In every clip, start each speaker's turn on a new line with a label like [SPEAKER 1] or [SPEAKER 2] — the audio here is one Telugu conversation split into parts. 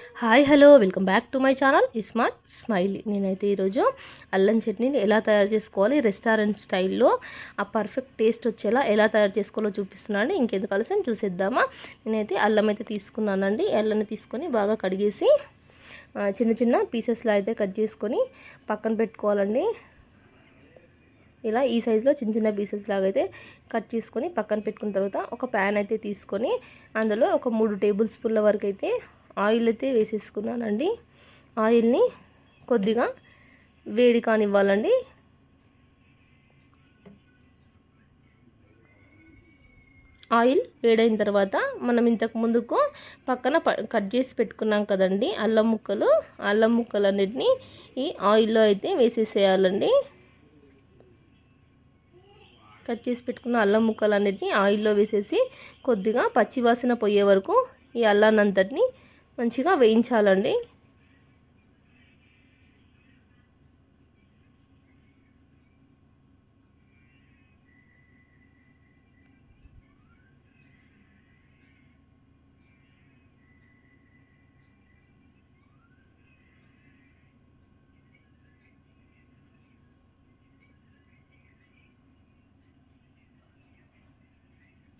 [SPEAKER 1] Hi hello welcome back to my channel. Smart smiley. నేనైతే ఈరోజు అల్లం చట్నీని ఎలా తయారు చేసుకోవాలి రెస్టారెంట్ స్టైల్లో ఆ పర్ఫెక్ట్ టేస్ట్ వచ్చేలా ఎలా తయారు చేసుకోవాలో చూపిస్తున్నాను ఇంకెందుకు ఆలస్యం చూసేద్దామా? నేనైతే అల్లం అయితే తీసుకున్నానండి. అల్లాన్ని తీసుకొని బాగా కడిగేసి చిన్న చిన్న పీసెస్లో అయితే కట్ చేసుకొని పక్కన పెట్టుకోవాలండి. ఇలా ఈ సైజులో చిన్న చిన్న పీసెస్ లాగా అయితే కట్ చేసుకొని పక్కన పెట్టుకున్న తర్వాత ఒక ప్యాన్ అయితే తీసుకొని అందులో ఒక మూడు టేబుల్ స్పూన్ల వరకు అయితే ఆయిల్ అయితే వేసేసుకున్నానండి. ఆయిల్ని కొద్దిగా వేడి కానివ్వాలండి. ఆయిల్ వేడైన తర్వాత మనం ఇంతకు ముందుకు పక్కన ప కట్ చేసి పెట్టుకున్నాం కదండి అల్లం ముక్కలు. అల్లం ముక్కలన్నిటిని ఈ ఆయిల్లో అయితే వేసేసేయాలండి. కట్ చేసి పెట్టుకున్న అల్లం ముక్కలన్నిటిని ఆయిల్లో వేసేసి కొద్దిగా పచ్చివాసన పోయే వరకు ఈ అల్లాన్నంతటిని మంచిగా వేయించాలండి.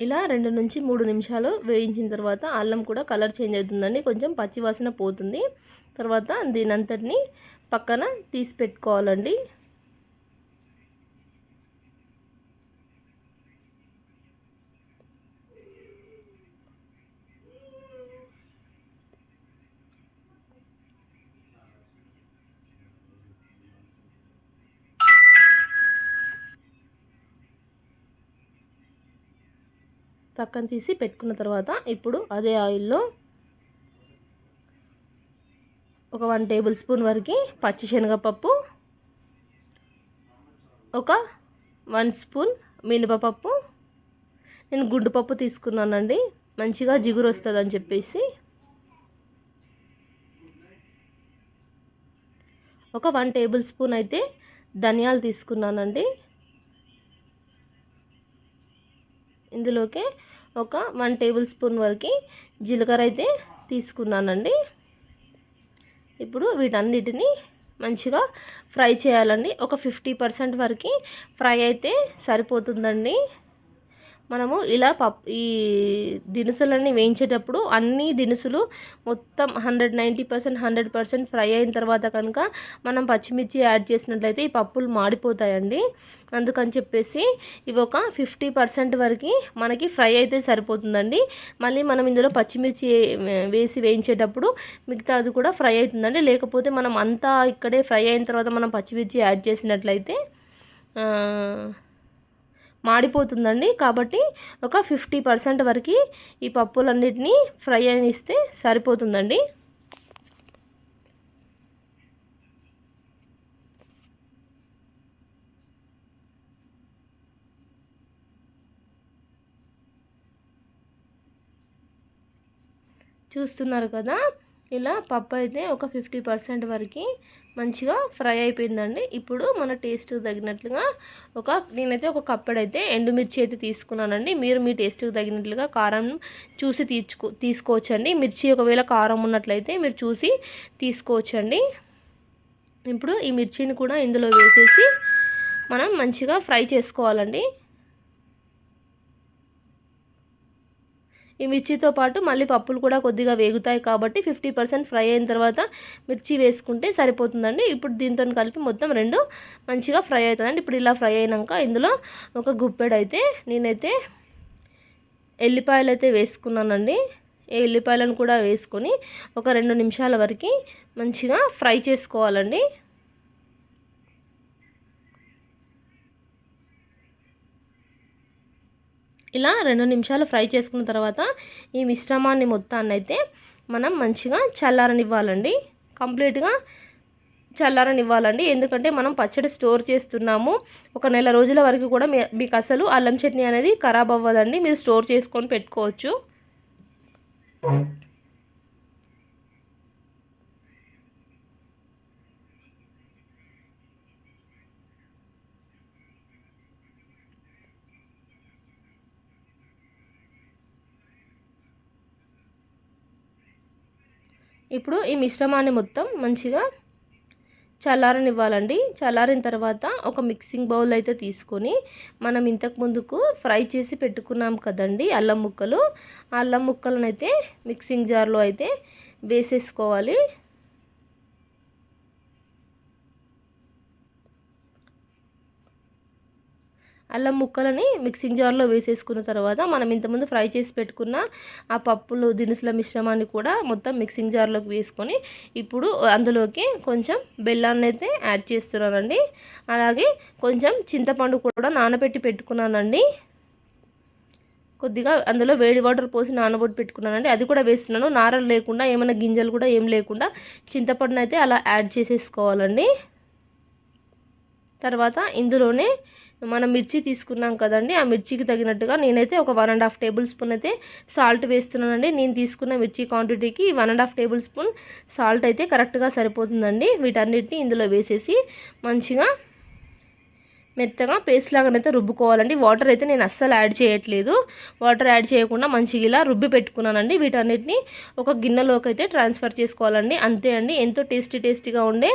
[SPEAKER 1] ఇలా రెండు నుంచి మూడు నిమిషాలు వేయించిన తర్వాత అల్లం కూడా కలర్ చేంజ్ అవుతుందండి. కొంచెం పచ్చివాసన పోతుంది. తర్వాత దీని అంతటిని పక్కన తీసి పెట్టుకోవాలండి. పక్కన తీసి పెట్టుకున్న తర్వాత ఇప్పుడు అదే ఆయిల్లో ఒక వన్ టేబుల్ స్పూన్ వరకు పచ్చిశనగపప్పు ఒక వన్ స్పూన్ మినపపప్పు. నేను గుండు పప్పు తీసుకున్నానండి. మంచిగా జిగురు వస్తుందని చెప్పేసి. ఒక వన్ టేబుల్ స్పూన్ అయితే ధనియాలు తీసుకున్నానండి. ఇందులోకి ఒక వన్ టేబుల్ స్పూన్ వరకు జీలకర్ర అయితే తీసుకున్నానండి. ఇప్పుడు వీటన్నిటిని మంచిగా ఫ్రై చేయాలండి. ఒక ఫిఫ్టీ పర్సెంట్ వరకు ఫ్రై అయితే సరిపోతుందండి. మనము ఇలా పప్ ఈ దినుసులన్నీ వేయించేటప్పుడు అన్ని దినుసులు మొత్తం hundred ninety percent hundred percent fry అయిన తర్వాత కనుక మనం పచ్చిమిర్చి యాడ్ చేసినట్లయితే ఈ పప్పులు మాడిపోతాయండి. అందుకని చెప్పేసి ఇవి ఒక ఫిఫ్టీ పర్సెంట్ వరకు మనకి ఫ్రై అయితే సరిపోతుందండి. మళ్ళీ మనం ఇందులో పచ్చిమిర్చి వేసి వేయించేటప్పుడు మిగతా అది కూడా ఫ్రై అవుతుందండి. లేకపోతే మనం అంతా ఇక్కడే ఫ్రై అయిన తర్వాత మనం పచ్చిమిర్చి యాడ్ చేసినట్లయితే మాడిపోతుందండి. కాబట్టి ఒక ఫిఫ్టీ పర్సెంట్ వరకు ఈ పప్పులన్నిటినీ ఫ్రై అని ఇస్తే సరిపోతుందండి. చూస్తున్నారు కదా? ఇలా పప్పు అయితే ఒక ఫిఫ్టీ పర్సెంట్ వరకు మంచిగా ఫ్రై అయిపోయిందండి. ఇప్పుడు మన టేస్ట్కి తగినట్లుగా ఒక నేనైతే ఒక కప్పుడైతే ఎండుమిర్చి అయితే తీసుకున్నానండి. మీరు మీ టేస్ట్కి తగినట్లుగా కారం చూసి తీసుకో తీసుకోవచ్చండి. మిర్చి ఒకవేళ కారం ఉన్నట్లయితే మీరు చూసి తీసుకోవచ్చండి. ఇప్పుడు ఈ మిర్చిని కూడా ఇందులో వేసేసి మనం మంచిగా ఫ్రై చేసుకోవాలండి. ఈ మిర్చితో పాటు మళ్ళీ పప్పులు కూడా కొద్దిగా వేగుతాయి కాబట్టి ఫిఫ్టీ పర్సెంట్ ఫ్రై అయిన తర్వాత మిర్చి వేసుకుంటే సరిపోతుందండి. ఇప్పుడు దీంతో కలిపి మొత్తం రెండు మంచిగా ఫ్రై అవుతుందండి. ఇప్పుడు ఇలా ఫ్రై అయినాక ఇందులో ఒక గుప్పెడు అయితే నేనైతే ఎల్లిపాయలు అయితే వేసుకున్నానండి. ఈ ఎల్లిపాయలను కూడా వేసుకొని ఒక రెండు నిమిషాల వరకు మంచిగా ఫ్రై చేసుకోవాలండి. ఇలా రెండు నిమిషాలు ఫ్రై చేసుకున్న తర్వాత ఈ మిశ్రమాన్ని మొత్తాన్ని అయితే మనం మంచిగా చల్లారనివ్వాలండి. కంప్లీట్గా చల్లారనివ్వాలండి. ఎందుకంటే మనం పచ్చడి స్టోర్ చేస్తున్నాము. ఒక నెల రోజుల వరకు కూడా మీకు అసలు అల్లం చట్నీ అనేది ఖరాబ్ అవ్వదండి. మీరు స్టోర్ చేసుకొని పెట్టుకోవచ్చు. ఇప్పుడు ఈ మిశ్రమాన్ని మొత్తం మంచిగా చల్లారనివ్వాలండి. చల్లారిన తర్వాత ఒక మిక్సింగ్ బౌల్ అయితే తీసుకొని మనం ఇంతకు ముందుకు ఫ్రై చేసి పెట్టుకున్నాం కదండి అల్లం ముక్కలు. ఆ అల్లం ముక్కలను అయితే మిక్సింగ్ జార్లో అయితే వేసేసుకోవాలి. అల్లం ముక్కలని మిక్సింగ్ జార్లో వేసేసుకున్న తర్వాత మనం ఇంతకుముందు ఫ్రై చేసి పెట్టుకున్న ఆ పప్పులు దినుసుల మిశ్రమాన్ని కూడా మొత్తం మిక్సింగ్ జార్లోకి వేసుకొని ఇప్పుడు అందులోకి కొంచెం బెల్లాన్ని అయితే యాడ్ చేస్తున్నానండి. అలాగే కొంచెం చింతపండు కూడా నానబెట్టి పెట్టుకున్నానండి. కొద్దిగా అందులో వేడి వాటర్ పోసి నానబొట్టి పెట్టుకున్నానండి. అది కూడా వేస్తున్నాను. నారలు లేకుండా ఏమైనా గింజలు కూడా ఏం లేకుండా చింతపండునైతే అలా యాడ్ చేసేసుకోవాలండి. తర్వాత ఇందులోనే మనం మిర్చి తీసుకున్నాం కదండి. ఆ మిర్చికి తగినట్టుగా నేనైతే ఒక one and half tablespoon అయితే సాల్ట్ వేస్తున్నానండి. నేను తీసుకున్న మిర్చి క్వాంటిటీకి one and half tablespoon salt అయితే కరెక్ట్గా సరిపోతుందండి. వీటన్నిటిని ఇందులో వేసేసి మంచిగా మెత్తగా పేస్ట్ లాగానైతే రుబ్బుకోవాలండి. వాటర్ అయితే నేను అస్సలు యాడ్ చేయట్లేదు. వాటర్ యాడ్ చేయకుండా మంచిగా ఇలా రుబ్బి పెట్టుకున్నానండి. వీటన్నిటిని ఒక గిన్నెలోకి అయితే ట్రాన్స్ఫర్ చేసుకోవాలండి. అంతే అండి. ఎంతో టేస్టీ టేస్టీగా ఉండే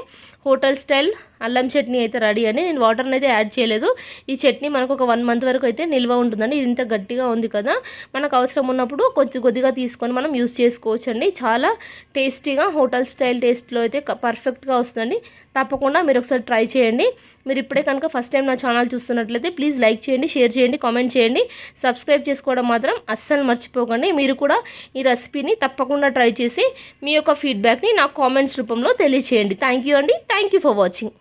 [SPEAKER 1] హోటల్ స్టైల్ అల్లం చట్నీ అయితే రెడీ అని. నేను వాటర్ని అయితే యాడ్ చేయలేదు. ఈ చట్నీ మనకు ఒక వన్ మంత్ వరకు అయితే నిల్వ ఉంటుందండి. ఇది ఇంత గట్టిగా ఉంది కదా. మనకు అవసరం ఉన్నప్పుడు కొంచెం కొద్దిగా తీసుకొని మనం యూస్ చేసుకోవచ్చు అండి చాలా టేస్టీగా హోటల్ స్టైల్ టేస్ట్లో అయితే పర్ఫెక్ట్గా వస్తుందండి. తప్పకుండా మీరు ఒకసారి ట్రై చేయండి. మీరు ఇప్పుడే కనుక ఫస్ట్ టైం నా ఛానల్ చూస్తున్నట్లయితే ప్లీజ్ లైక్ చేయండి షేర్ చేయండి కామెంట్ చేయండి. సబ్స్క్రైబ్ చేసుకోవడం మాత్రం అస్సలు మర్చిపోకండి. మీరు కూడా ఈ రెసిపీని తప్పకుండా ట్రై చేసి మీ యొక్క ఫీడ్బ్యాక్ని నాకు కామెంట్స్ రూపంలో తెలియచేయండి. థ్యాంక్ యూ అండి. Thank you for watching.